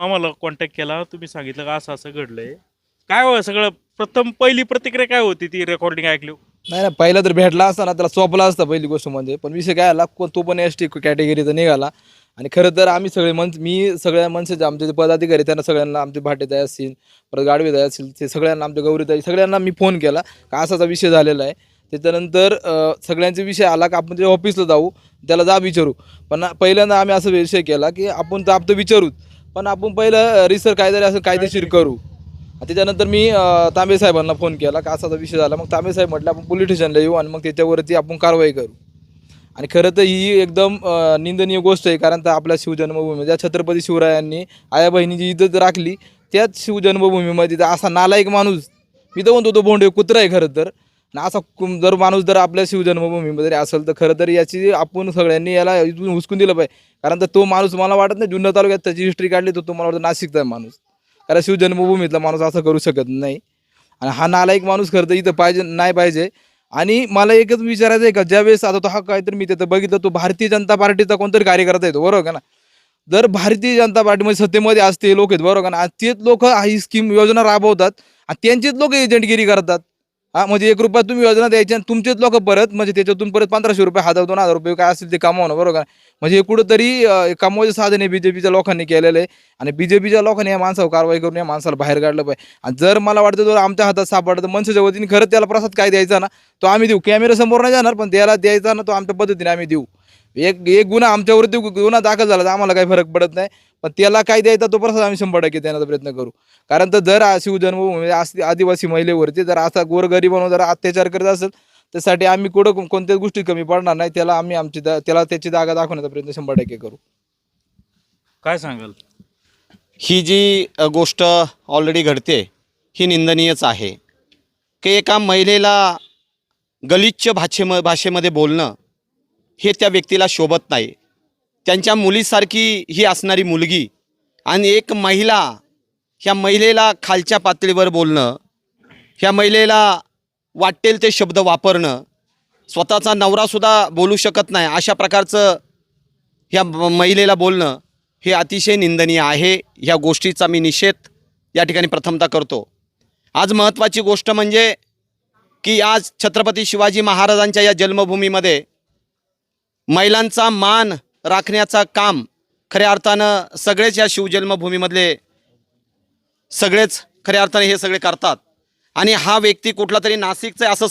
आम्हाला कॉन्टॅक्ट केला तुम्ही सांगितलं का असं असं घडलंय. काय हो सगळं प्रथम पहिली प्रतिक्रिया काय होती ती रेकॉर्डिंग ऐकली? नाही ना पहिला तर भेटला असता ना त्याला चोपला असता पहिली गोष्ट म्हणजे. पण विषय काय आला को- तो पण एस टी कॅटेगरीचा निघाला. आणि खरं तर आम्ही सगळे मन मी सगळ्या मनसेचे आमचे जे पदाधिकारी त्यांना सगळ्यांना आमचे भाटेदाय असतील परत गाडवेदाय असतील ते सगळ्यांना आमच्या गौरीताई सगळ्यांना मी फोन केला. का असाचा विषय झालेला आहे. त्याच्यानंतर अं, सगळ्यांचे विषय आला का आपण ते ऑफिसला जाऊ त्याला जा विचारू. पण पहिल्यांदा आम्ही असा विषय केला की आपण तर आप तर विचारूच. पण आपण पहिलं रिसर्च कायतरी असं कायदेशीर करू. त्याच्यानंतर मी तांबे साहेबांना फोन केला का असाचा विषय झाला. मग तांबे साहेब म्हटलं आपण पोलीस स्टेशनला येऊ आणि मग त्याच्यावरती आपण कारवाई करू. आणि खरं तर ही एकदम निंदनीय गोष्ट आहे कारण तर आपल्या शिवजन्मभूमी ज्या छत्रपती शिवरायांनी आया बहिणीची इज्जत राखली त्याच शिवजन्मभूमीमध्ये तर असा नालायक माणूस मी तर म्हणतो तो बोंडे कुत्रा आहे खरं तर. आणि असा कुम- जर माणूस जर आपल्या शिवजन्मभूमीमध्ये जरी असेल तर खरं तर याची आपण सगळ्यांनी याला इथून हुसकून दिलं पाहिजे. कारण तर तो माणूस मला वाटत नाही जुन्नर तालुक्यात त्याची हिस्ट्री काढली तर तो मला वाटतं नाशिकचा आहे माणूस. कारण शिवजन्मभूमीतला माणूस असं करू शकत नाही. आणि हा नालायक माणूस खरं तर इथं पाहिजे नाही पाहिजे. आणि मला एकच विचारायचं आहे का ज्यावेळेस आता तो हा काहीतरी मी तिथं बघितलं तो भारतीय जनता पार्टीचा कोणतरी कार्यकर्ता येतो बरोबर का ना? जर भारतीय जनता पार्टीमध्ये सत्तेमध्ये असते लोक आहेत बरोबर का ना? आणि तेच लोक ही स्कीम योजना राबवतात आणि त्यांचेच लोक एजंटगिरी करतात. हा म्हणजे एक रुपया तुम्ही योजना द्यायची आणि तुमचेच लोक परत म्हणजे त्याच्यातून परत पंधराशे रुपये हजार दोन हजार रुपये काय असेल ते कमावणं बरोबर म्हणजे हे कुठंतरी कमावायचं साधन आहे बीजेपीच्या लोकांनी केलेलं आहे. आणि बीजेपीच्या लोकांनी या माणसावर कारवाई करून या माणसाला बाहेर काढलं पाहिजे. आणि जर मला वाटतं जर आमच्या हातात सापडतं तर मनसेच्या वतीने खरंच त्याला प्रसाद काय द्यायचा ना तो आम्ही देऊ. कॅमेरा समोर नाही जाणार पण त्याला द्यायचा ना तो आमच्या पद्धतीने आम्ही देऊ. एक एक गुन्हा आमच्यावरती गुन्हा दाखल झाला तर आम्हाला काही फरक पडत नाही. पण त्याला काय द्यायचा तो प्रसाद आम्ही शंभर टक्के देण्याचा प्रयत्न करू. कारण तर जर शिवजन्मभूमी आस- आदिवासी महिलेवरती जर असा गोरगरिबांवर जर अत्याचार करत असेल त्यासाठी आम्ही कुठं कोण- कोणत्याच गोष्टी कमी पडणार नाही. त्याला आम्ही आमची दा- त्याला त्याची जागा दाखवण्याचा प्रयत्न शंभर टक्के करू. काय सांगाल? ही जी गोष्ट ऑलरेडी घडते ही निंदनीयच आहे. की एका महिलेला गलिच्छ भाषेम भाषेमध्ये बोलणं हे त्या व्यक्तीला शोभत नाही. त्यांच्या मुलीसारखी ही असणारी मुलगी आणि एक महिला ह्या महिलेला खालच्या पातळीवर बोलणं ह्या महिलेला वाटेल ते शब्द वापरणं स्वतःचा नवरासुद्धा बोलू शकत नाही अशा प्रकारचं ह्या महिलेला बोलणं हे अतिशय निंदनीय आहे. ह्या गोष्टीचा मी निषेध या ठिकाणी प्रथमतः करतो. आज महत्त्वाची गोष्ट म्हणजे की आज छत्रपती शिवाजी महाराजांच्या या जन्मभूमीमध्ये महिलांचा मान राखण्याचा काम खऱ्या अर्थानं सगळेच या शिवजन्मभूमीमधले सगळेच खऱ्या अर्थाने हे सगळे करतात. आणि हा व्यक्ती कुठला तरी नाशिकचा आहे असं